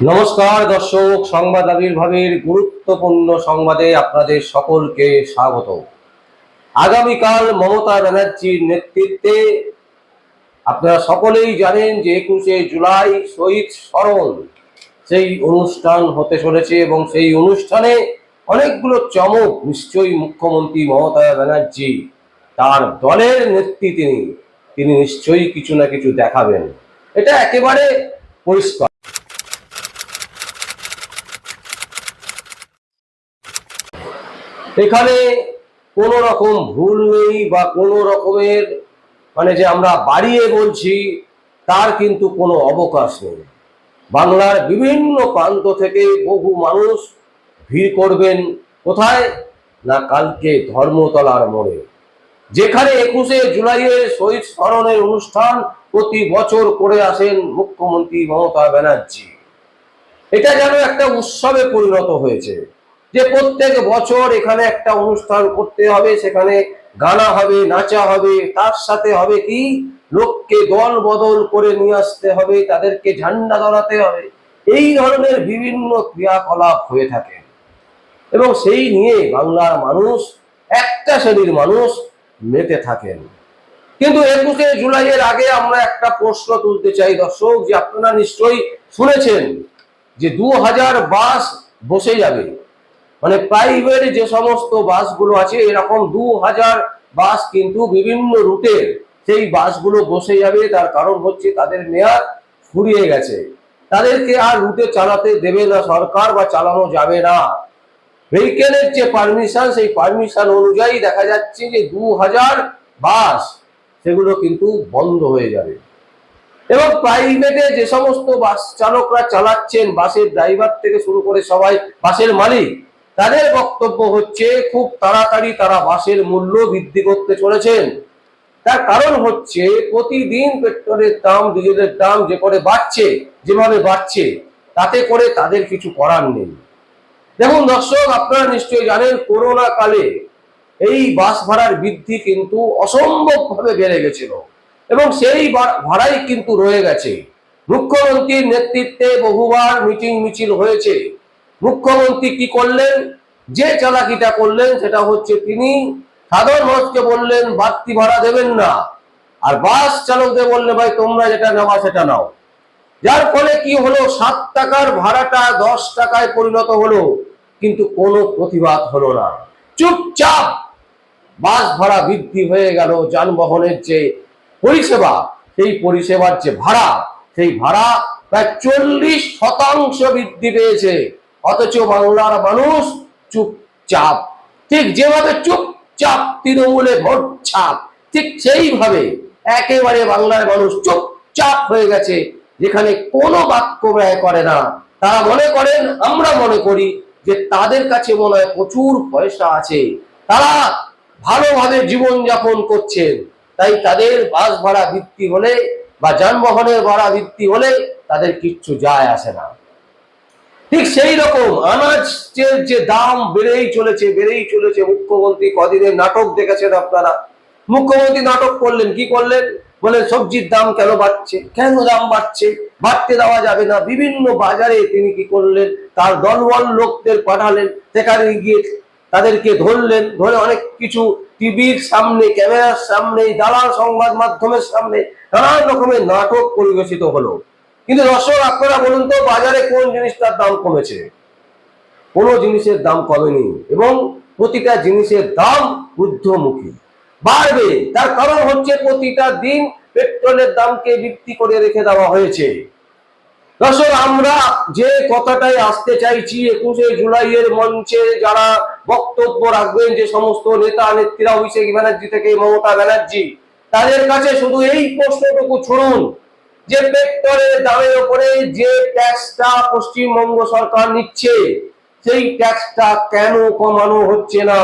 নমস্কার দর্শক, সংবাদ আবির্ভাবের গুরুত্বপূর্ণ সংবাদে আপনাদের সকলকে স্বাগত। আগামীকাল মমতা ব্যানার্জির নেতৃত্বে আপনারা সকলেই জানেন যে একুশে জুলাই শহীদ স্মরণ। সেই অনুষ্ঠান হতে চলেছে এবং সেই অনুষ্ঠানে অনেকগুলো চমক নিশ্চয়ই মুখ্যমন্ত্রী মমতা ব্যানার্জি তার দলের নেত্রী তিনি তিনি নিশ্চয়ই কিছু না কিছু দেখাবেন। এটা একেবারে পরিষ্কার। এখানে কোনো রকম ভুল নেই বা কোনো রকমের মানে যে আমরা বাড়িয়ে বলছি, তার কিন্তু কোনো অবকাশ নেই। বাংলার বিভিন্ন প্রান্ত থেকে বহু মানুষ ভিড় করবেন, কোথায়? না কালকে ধর্মতলার মোড়ে। যেখানে একুশে জুলাইয়ের শহীদ স্মরণের অনুষ্ঠান প্রতি বছর করে আসেন মুখ্যমন্ত্রী মমতা ব্যানার্জি। এটা যেন একটা উৎসবে পরিণত হয়েছে। যে প্রত্যেক বছর এখানে একটা অনুষ্ঠান করতে হবে, সেখানে গানা হবে, নাচা হবে, তার সাথে হবে কি? লোককে দল বদল করে নিয়ে আসতে হবে, তাদেরকে ঝান্ডা ধরাতে হবে। এই ধরনের বিভিন্ন ক্রিয়াকলাপ হয়ে থাকে। এবং সেই নিয়ে বাংলার মানুষ, একটা শ্রেণির মানুষ মেতে থাকেন। কিন্তু একুশে জুলাইয়ের আগে আমরা একটা প্রশ্ন তুলতে চাই, দর্শক, যে আপনারা নিশ্চয়ই শুনেছেন যে দু হাজার বাস বসে যাবে। মানে প্রাইভেট যে সমস্ত বাসগুলো আছে, এরকম দু হাজার বাস কিন্তু বিভিন্ন রুটের সেই বাসগুলো বসে যাবে। তার কারণ হচ্ছে তাদের মেয়াদ ফুরিয়ে গেছে। তাদেরকে আর রুটে চালাতে দেবে না সরকার বা চালানো যাবে না। ভেহিকেলের যে পারমিশন সেই পারমিশন অনুযায়ী দেখা যাচ্ছে যে দু হাজার বাস সেগুলো কিন্তু বন্ধ হয়ে যাবে। এবং প্রাইভেটে যে সমস্ত বাস চালকরা চালাচ্ছেন বাসের ড্রাইভার থেকে শুরু করে সবাই বাসের মালিক তাদের বক্তব্য হচ্ছে, খুব তাড়াতাড়ি তারা বাসের মূল্য বৃদ্ধি করতে চলেছেন। তার কারণ হচ্ছে, প্রতিদিন পেট্রোলের দাম, ডিজেলের দাম যে করে বাড়ছে, যেভাবে বাড়ছে, তাতে করে তাদের কিছু করার নেই। দেখুন দর্শক, আপনারা নিশ্চয়ই জানেন, করোনা কালে এই বাস ভাড়ার বৃদ্ধি কিন্তু অসম্ভবভাবে বেড়ে গেছিল এবং সেই ভাড়াই কিন্তু রয়ে গেছে। মুখ্যমন্ত্রীর নেতৃত্বে বহুবার মিটিং মিছিল হয়েছে। মুখ্যমন্ত্রী কি করলেন? যে চালাকিটা করলেন, সেটা হচ্ছে তিনি সাধারণ মানুষকে বললেন, বাড়তি ভাড়া দেবেন না। আর বাস চালকদের বললেন, ভাই, তোমরা যেটা নেওয়া সেটা নাও। যার ফলে কি হলো? সাত টাকার ভাড়াটা দশ টাকায় পরিণত হলো, কিন্তু কোনো প্রতিবাদ হলো না। চুপচাপ বাস ভাড়া বৃদ্ধি হয়ে গেল, যানবাহনের যে পরিষেবা, সেই পরিষেবার যে ভাড়া, সেই ভাড়া প্রায় চল্লিশ শতাংশ বৃদ্ধি পেয়েছে। অথচ বাংলার মানুষ চুপচাপ। ঠিক যেভাবে চুপচাপ তৃণমূলে ভোট ছাপ ঠিক সেইভাবে একেবারে বাংলার মানুষ চুপচাপ হয়ে গেছে, যেখানে কোনো বাক্য ব্যয় করে না। তারা মনে করেন, আমরা মনে করি যে তাদের কাছে মনে হয় প্রচুর পয়সা আছে। তারা ভালোভাবে জীবন যাপন করছেন। তাই তাদের বাস ভাড়া ভিত্তি হলে বা যানবাহনের ভাড়া ভিত্তি হলে তাদের কিচ্ছু যায় আসে না। ঠিক সেই রকম আনাজের যে দাম বেড়েই চলেছে বেড়েই চলেছে মুখ্যমন্ত্রী কদিনের নাটক দেখেছেন আপনারা। মুখ্যমন্ত্রী নাটক করলেন, কি করলেন? বলেন, সবজির দাম কেন বাড়ছে? কেন দাম বাড়ছে? বাড়তে দেওয়া যাবে না। বিভিন্ন বাজারে তিনি কি করলেন? তার দলবল লোকদের পাঠালেন, সেখানে গিয়ে তাদেরকে ধরলেন। ধরে অনেক কিছু টিভির সামনে, ক্যামেরার সামনে, দালাল সংবাদ মাধ্যমের সামনে নানান রকমের নাটক পরিবেশিত হলো। কিন্তু দর্শক আপনারা বলুন তো, বাজারে কোন জিনিসটার দাম কমেছে? কোনো জিনিসের দাম কমেনি এবং প্রতিটা জিনিসের দাম ঊর্ধ্বমুখী। বাড়বে, তার কারণ হচ্ছে প্রতিটা দিন পেট্রোলের দামকে বৃদ্ধি করে রেখে দেওয়া হয়েছে। দর্শক আমরা যে কথাটাই আসতে চাইছি, একুশে জুলাইয়ের মঞ্চে যারা বক্তব্য রাখবেন, যে সমস্ত নেতা, নেত্রীরা অভিষেক ব্যানার্জি থেকে মমতা ব্যানার্জি, তাদের কাছে শুধু এই প্রশ্নটুকু ছুড়ুন। যে পেট্রোলের দামের উপরে যে ট্যাক্সটা পশ্চিমবঙ্গ সরকার নিচ্ছে, সেই ট্যাক্সটা কেন কমানো হচ্ছে না?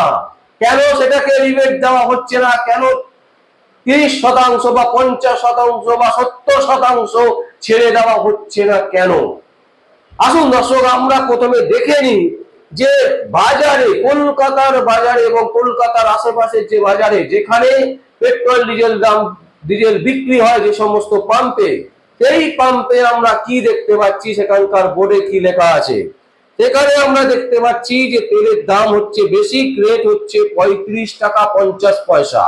কেন সেটাকে রিবেট দেওয়া হচ্ছে না? কেন তিরিশ শতাংশ বা পঞ্চাশ শতাংশ বা সত্তর শতাংশ ছেড়ে দেওয়া হচ্ছে না কেন? আসুন দর্শক, আমরা প্রথমে দেখে নিই যে বাজারে, কলকাতার বাজারে এবং কলকাতার আশেপাশের যে বাজারে যেখানে পেট্রোল ডিজেল দাম ডিজেল বিক্রি হয় যে সমস্ত পাম্পে, সেই পাম্পে আমরা কি দেখতে পাচ্ছি? সেখানকার বোর্ডে কি লেখা আছে? সেখানে আমরা দেখতে পাচ্ছি যে তেলের দাম হচ্ছে বেশি রেট হচ্ছে পঁয়ত্রিশ টাকা পঞ্চাশ পয়সা।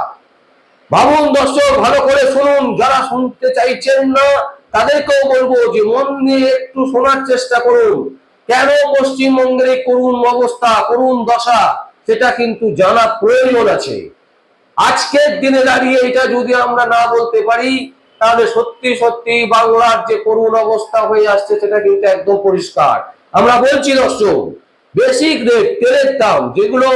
ভাবুন দর্শক, ভালো করে শুনুন, যারা শুনতে চাইছেন না, তাদেরকেও বলব যে মন দিয়ে একটু শোনার চেষ্টা করুন। কেন পশ্চিমবঙ্গের করুণ অবস্থা করুণ দশা, সেটা কিন্তু জানা প্রয়োজন আছে। আজকের দিনে দাঁড়িয়ে এটা যদি আমরা না বলতে পারি, তাহলে সত্যি সত্যি বাংলার যে করুণ অবস্থা হয়ে আসছে সেটা কিন্তু একদম পরিষ্কার। আমরা বলছি, দর্শক বেসিক রেট তেলের দাম, যেগুলো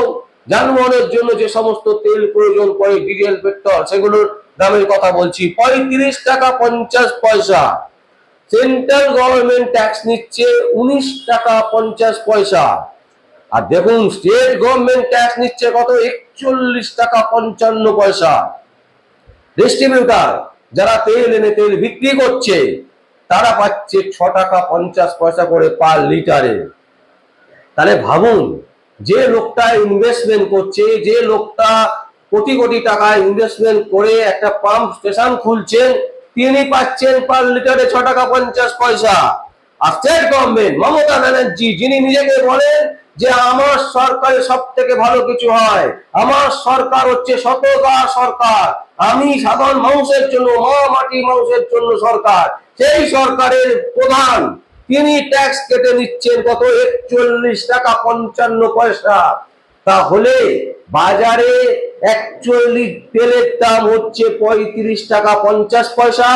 যানবাহনের জন্য যে সমস্ত তেল প্রয়োজন পড়ে ডিজেল পেট্রোল সেগুলোর দামের কথা বলছি, পঁয়ত্রিশ টাকা পঞ্চাশ পয়সা। সেন্ট্রাল গভর্নমেন্ট ট্যাক্স নিচ্ছে উনিশ টাকা পঞ্চাশ পয়সা। আর দেখুন স্টেট গভর্নমেন্ট ট্যাক্স নিচ্ছে কত? একচল্লিশ টাকা পঞ্চান্ন পয়সা। ডিস্ট্রিবিউটার যারা তেল এনে তেল বিক্রি করছে, তারা পাচ্ছে ছ টাকা পঞ্চাশ পয়সা করে পার লিটারে। তাহলে ভাবুন, যে লোকটা ইনভেস্টমেন্ট করছে, যে লোকটা কোটি কোটি টাকা ইনভেস্টমেন্ট করে একটা পাম্প স্টেশন খুলছেন, তিনি পাচ্ছেন পার লিটারে ছ টাকা পঞ্চাশ পয়সা। আর স্টেট গভর্নমেন্ট মমতা ব্যানার্জি, যিনি নিজেকে বলেন যে আমার সরকারের সব থেকে ভালো কিছু হয়, আমার সরকার হচ্ছে সততার সরকার। আমি সাধারণ মানুষের জন্য মাটি মানুষের জন্য সরকার। সেই সরকারের প্রধান, তিনি ট্যাক্স কেটে নিচ্ছেন কত? একচল্লিশ টাকা পঞ্চান্ন পয়সা। তাহলে বাজারে অ্যাকচুয়ালি তেলের দাম হচ্ছে পঁয়ত্রিশ টাকা পঞ্চাশ পয়সা।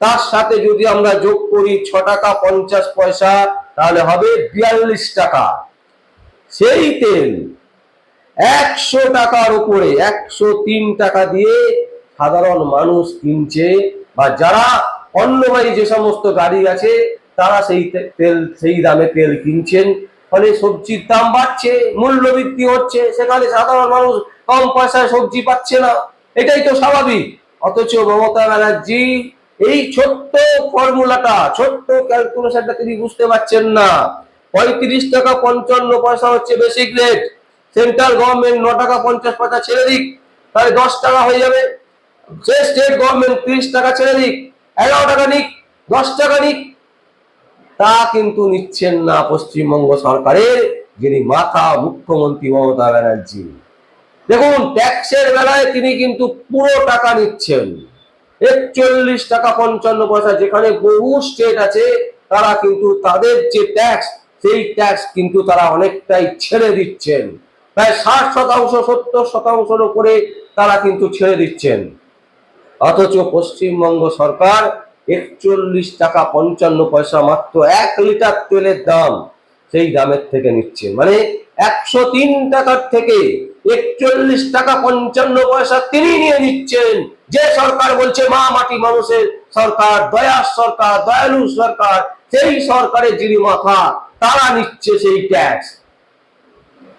তার সাথে যদি আমরা যোগ করি ছ টাকা পঞ্চাশ পয়সা, তাহলে হবে বিয়াল্লিশ টাকা। সেই তেল একশো টাকার উপরে, একশো তিন টাকা দিয়ে সাধারণ মানুষ কিনছে বা যারা অন্যবাহী যে সমস্ত গাড়ি আছে, তারা সেই তেল, সেই দামে তেল কিনছেন। ফলে সবজির দাম বাড়ছে, মূল্য বৃদ্ধি হচ্ছে, সেখানে সাধারণ মানুষ কম পয়সায় সবজি পাচ্ছে না। এটাই তো স্বাভাবিক। অথচ মমতা ব্যানার্জি এই ছোট্ট ফর্মুলাটা ছোট্ট ক্যালকুলেশনটা তিনি বুঝতে পারছেন না। পঁয়ত্রিশ টাকা পঞ্চান্ন পয়সা হচ্ছে বেসিক রেট সেন্ট্রাল গভর্নমেন্ট ন টাকা পঞ্চাশ পয়সা ছেড়ে দিক, তাহলে দশ টাকা হয়ে যাবে। সে স্টেট গভর্নমেন্ট ত্রিশ টাকা ছেড়ে দিক, এগারো টাকা নিক, দশ টাকা নিক। তা কিন্তু নিচ্ছেন না পশ্চিমবঙ্গ সরকারের, যিনি মাথা মুখ্যমন্ত্রী মমতা ব্যানার্জি। দেখুন ট্যাক্সের বেলায় তিনি কিন্তু পুরো টাকা নিচ্ছেন। একচল্লিশ টাকা পঞ্চান্ন পয়সা, যেখানে বহু স্টেট আছে, তারা কিন্তু তাদের যে ট্যাক্স সেই ট্যাক্স কিন্তু তারা অনেকটাই ছেড়ে দিচ্ছেন। প্রায় ষাট শতাংশ, সত্তর শতাংশের উপরে তারা কিন্তু ছেড়ে দিচ্ছেন। অথচ পশ্চিমবঙ্গ সরকার একচল্লিশ টাকা পঞ্চান্ন পয়সা মাত্র এক লিটার তেলের দাম সেই দামের থেকে নিচ্ছে মানে একশো তিন টাকার থেকে একচল্লিশ টাকা পঞ্চান্ন পয়সা তিনি নিয়ে নিচ্ছেন। যে সরকার বলছে, মা মাটি মানুষের সরকার, দয়ার সরকার দয়ালু সরকার, সেই সরকারের যিনি মাথা তারা নিচ্ছে সেই ট্যাক্স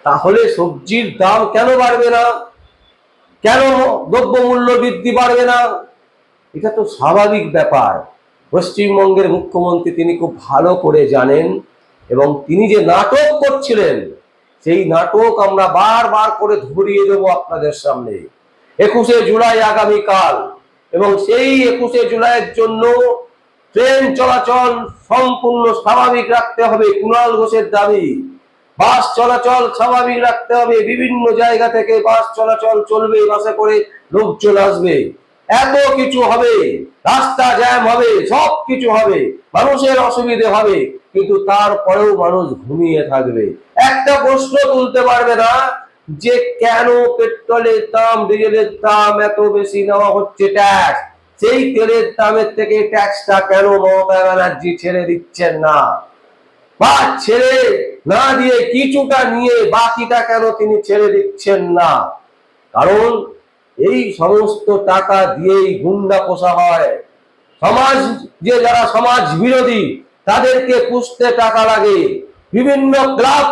তাহলে সবজির দাম কেন বাড়বে না? কেন দ্রব্যমূল্য বৃদ্ধি বাড়বে না? এটা তো স্বাভাবিক ব্যাপার। পশ্চিমবঙ্গের মুখ্যমন্ত্রী তিনি খুব ভালো করে জানেন এবং তিনি যে নাটক করছিলেন, সেই নাটক আমরা বারবার করে ধরিয়ে দেব আপনাদের সামনে। একুশে জুলাই আগামীকাল এবং সেই একুশে জুলাইয়ের জন্য ট্রেন চলাচল সম্পূর্ণ স্বাভাবিক রাখতে হবে কুণাল ঘোষের দাবি। বাস চলাচল স্বাভাবিক রাখতে হবে, বিভিন্ন জায়গা থেকে বাস চলাচল চলবে, বাসে করে লোকজন আসবে। এত কিছু হবে, রাস্তা জ্যাম হবে, সব কিছু হবে, মানুষের অসুবিধে হবে, কিন্তু তারপরেও মানুষ ঘুমিয়ে থাকবে। একটা প্রশ্ন তুলতে পারবে না যে কেন পেট্রোলের দাম, ডিজেলের দাম এত বেশি নেওয়া হচ্ছে ট্যাক্স সেই তেলের দামের থেকে ট্যাক্সটা কেন মমতা ব্যানার্জি ছেড়ে দিচ্ছেন না? বা ছেড়ে না দিয়ে কিছুটা নিয়ে বাকিটা কেন তিনি ছেড়ে দিচ্ছেন না? কারণ এই সমস্ত টাকা দিয়েই গুন্ডা পোষা হয়। সমাজ, যে যারা সমাজ বিরোধী তাদেরকে পুষতে টাকা লাগে। বিভিন্ন ক্লাব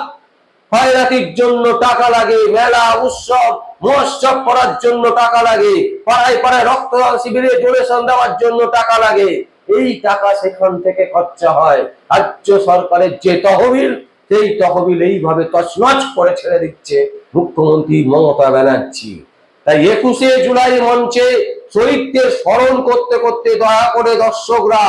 খয়রাতির জন্য টাকা লাগে, মেলা, উৎসব, মহোৎসব করার জন্য টাকা লাগে, পাড়ায় পাড়ায় রক্তদান শিবিরে ডোনেশন দেওয়ার জন্য টাকা লাগে। এই টাকা সেখান থেকে খরচা হয়। রাজ্য সরকারের যে তহবিল, সেই তহবিল এইভাবে তছনছ করে ছেড়ে দিচ্ছে মুখ্যমন্ত্রী মমতা ব্যানার্জি। তাই একুশে জুলাই মঞ্চে শহীদদের স্মরণ করতে করতে দয়া করে দর্শকরা,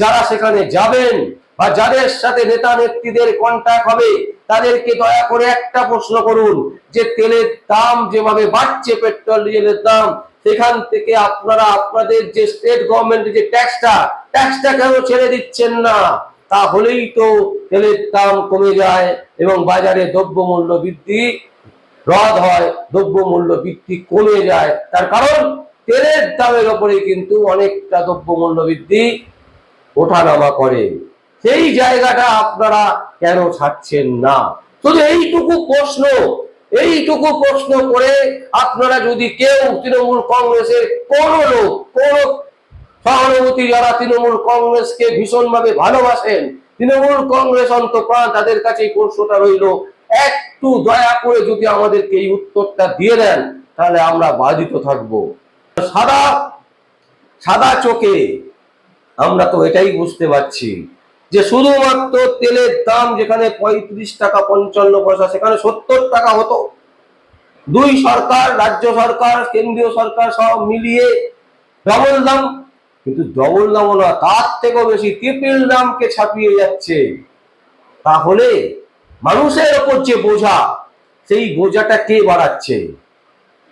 যারা সেখানে যাবেন বা যাদের সাথে নেতা নেত্রীদের কন্ট্যাক্ট হবে, তাদেরকে দয়া করে একটা প্রশ্ন করুন, যে তেলের দাম যেভাবে বাড়ছে পেট্রোল ডিজেলের দাম, সেখান থেকে আপনারা, আপনাদের যে স্টেট গভর্নমেন্টের যে ট্যাক্সটা ট্যাক্সটা কেন ছেড়ে দিচ্ছেন না? তাহলেই তো তেলের দাম কমে যায় এবং বাজারে দ্রব্যমূল্য বৃদ্ধি, রদ হয়, দ্রব্যমূল্য বৃদ্ধি কমে যায়। তার কারণ, তেলের দামের ওপরে কিন্তু অনেকটা দ্রব্যমূল্য বৃদ্ধি ওঠানামা করে। সেই জায়গাটা আপনারা কেন ছাড়ছেন না? শুধু এইটুকু প্রশ্ন এইটুকু প্রশ্ন করে আপনারা যদি কেউ তৃণমূল কংগ্রেসের কোন লোক, কোন সহানুভূতি যারা তৃণমূল কংগ্রেসকে ভীষণভাবে ভালোবাসেন, তৃণমূল কংগ্রেস অন্তপ্রাণ তাদের কাছে প্রশ্নটা রইল, একটু দয়া করে যদি আমাদেরকে এই উত্তরটা দিয়ে দেন, তাহলে আমরা বাধিত থাকব। সাদা সাদা চোখে আমরা তো এটাই বুঝতে পারছি। যে শুধুমাত্র তেলের দাম যেখানে পঁয়ত্রিশ টাকা পঞ্চান্ন পয়সা, সেখানে সত্তর টাকা হতো। দুই সরকার, রাজ্য সরকার, কেন্দ্রীয় সরকার সব মিলিয়ে ডবল দাম। কিন্তু ডবল দামও না, তার থেকেও বেশি ট্রিপল দামকে ছাপিয়ে যাচ্ছে। তাহলে মানুষের ওপর যে বোঝা, সেই বোঝাটা কে বাড়াচ্ছে?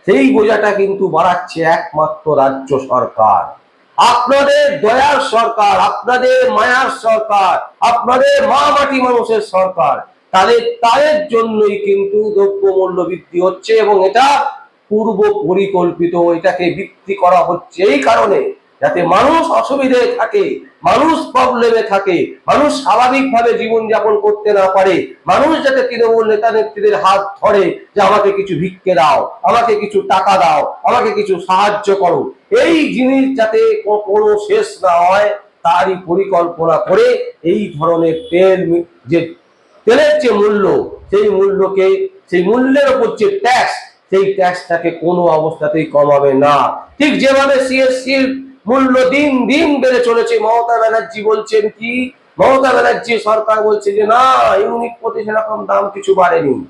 সেই বোঝাটা কিন্তু বাড়াচ্ছে একমাত্র রাজ্য সরকার। আপনাদের দয়ার সরকার, আপনাদের মায়ার সরকার, আপনাদের মা মাটি মানুষের সরকার, তাদের তাদের জন্যই কিন্তু দ্রব্য মূল্য বৃদ্ধি হচ্ছে এবং এটা পূর্ব পরিকল্পিত এটাকে বৃদ্ধি করা হচ্ছে এই কারণে। যাতে মানুষ অসুবিধায় থাকে, মানুষ প্রবলেমে থাকে, মানুষ স্বাভাবিকভাবে জীবনযাপন করতে না পারে, মানুষ যাতে তৃণমূল নেতা নেত্রীদের হাত ধরে যে আমাকে কিছু ভিক্ষে দাও, আমাকে কিছু টাকা দাও, আমাকে কিছু সাহায্য করো, এই জিনিস যাতে কোনো শেষ না হয়, তারই পরিকল্পনা করে এই ধরনের তেল যে তেলের যে মূল্য, সেই মূল্যকে, সেই মূল্যের উপর যে ট্যাক্স সেই ট্যাক্সটাকে কোনো অবস্থাতেই কমাবে না। ঠিক যেভাবে সিএসসির মূল্য দিন দিন বেড়ে চলেছে। মমতা ব্যানার্জি বলছেন কি? মমতা ব্যানার্জি সরকার বলছে যে, না, ইউনিট প্রতি সেরকম দাম কিছু বাড়েনি।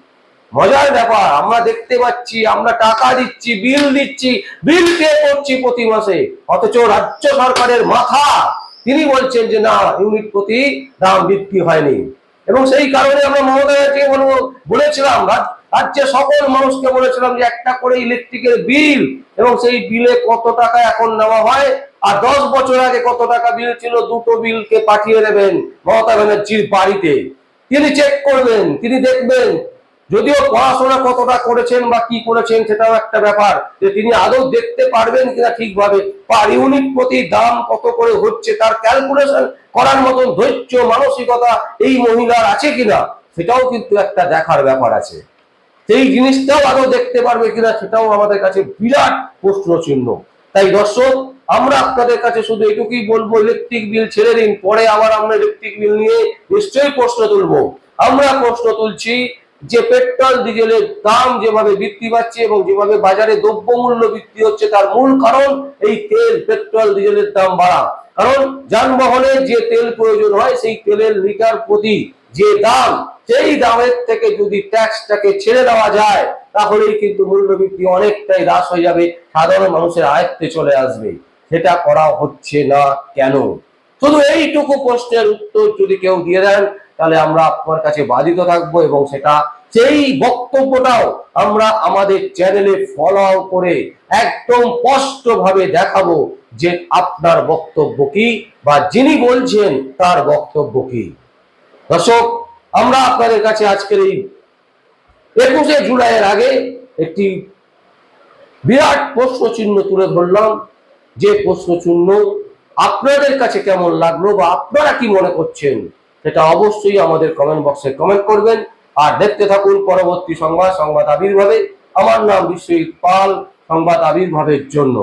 মজার ব্যাপার, আমরা দেখতে পাচ্ছি, আমরা টাকা দিচ্ছি, বিল দিচ্ছি, বিল পে করছি প্রতি মাসে। অথচ রাজ্য সরকারের মাথা। তিনি বলছেন যে, না, ইউনিট প্রতি দাম বৃদ্ধি হয়নি। এবং সেই কারণে আমরা মমতা ব্যানার্জিকে বলব বলেছিলাম রাজ- রাজ্যের সকল মানুষকে বলেছিলাম যে একটা করে ইলেকট্রিকের বিল এবং সেই বিলে কত টাকা এখন নেওয়া হয় আর দশ বছর আগে কত টাকা বিল ছিল দুটো বিলকে পাঠিয়ে দেবেন মমতা ব্যানার্জির বাড়িতে। তিনি চেক করবেন, তিনি দেখবেন। যদিও পড়াশোনা কতটা করেছেন বা কি করেছেন সেটাও একটা ব্যাপার যে তিনি আদৌ দেখতে পারবেন কিনা ঠিকভাবে। পার ইউনিট প্রতি দাম কত করে হচ্ছে তার ক্যালকুলেশন করার মতন ধৈর্য, মানসিকতা এই মহিলার আছে কিনা, সেটাও কিন্তু একটা দেখার ব্যাপার আছে। সেই জিনিসটাও আদৌ দেখতে পারবে কিনা সেটাও আমাদের কাছে বিরাট প্রশ্ন চিহ্ন তাই দর্শক, আমরা আপনাদের কাছে শুধু এটুকুই বলব ইলেকট্রিক বিল ছেড়ে দিন, পরে আবার আমরা ইলেকট্রিক বিল নিয়ে নিশ্চয়ই প্রশ্ন তুলবো। আমরা প্রশ্ন তুলছি যে পেট্রোল, ডিজেলের দাম যেভাবে বৃদ্ধি পাচ্ছে এবং যেভাবে বাজারে দ্রব্যমূল্য বৃদ্ধি হচ্ছে, তার মূল কারণ এই তেল, পেট্রোল, ডিজেলের দাম বাড়া। কারণ যানবাহনে যে তেল প্রয়োজন হয়, সেই তেলের লিটার প্রতি যে দাম সেই দামের থেকে যদি ট্যাক্সটাকে ছেড়ে দেওয়া যায়, তাহলেই কিন্তু মূল্যবৃদ্ধি অনেকটাই হ্রাস হয়ে যাবে, সাধারণ মানুষের আয়ত্তে চলে আসবে। সেটা করা হচ্ছে না কেন? শুধু এইটুকু প্রশ্নের উত্তর যদি কেউ দিয়ে দেন, তাহলে আমরা আপনার কাছে বাধিত থাকব এবং সেটা সেই বক্তব্যটাও আমরা আমাদের চ্যানেলে ফলো করে একদম স্পষ্ট ভাবে দেখাবো যে আপনার বক্তব্য কি বা যিনি বলছেন তার বক্তব্য কি। দর্শক, আমরা আপনাদের কাছে আজকের এই একুশে জুলাইয়ের আগে একটি বিরাট প্রশ্ন চিহ্ন তুলে ধরলাম। যে প্রশ্ন চিহ্ন আপনাদের কাছে কেমন লাগল বা আপনারা কি মনে করছেন, সেটা অবশ্যই আমাদের কমেন্ট বক্সে কমেন্ট করবেন। আর দেখতে থাকুন পরবর্তী সংবাদ সংবাদ আবির্ভাবে। আমার নাম বিশ্বজিৎ পাল, সংবাদ আবির্ভাবের জন্য।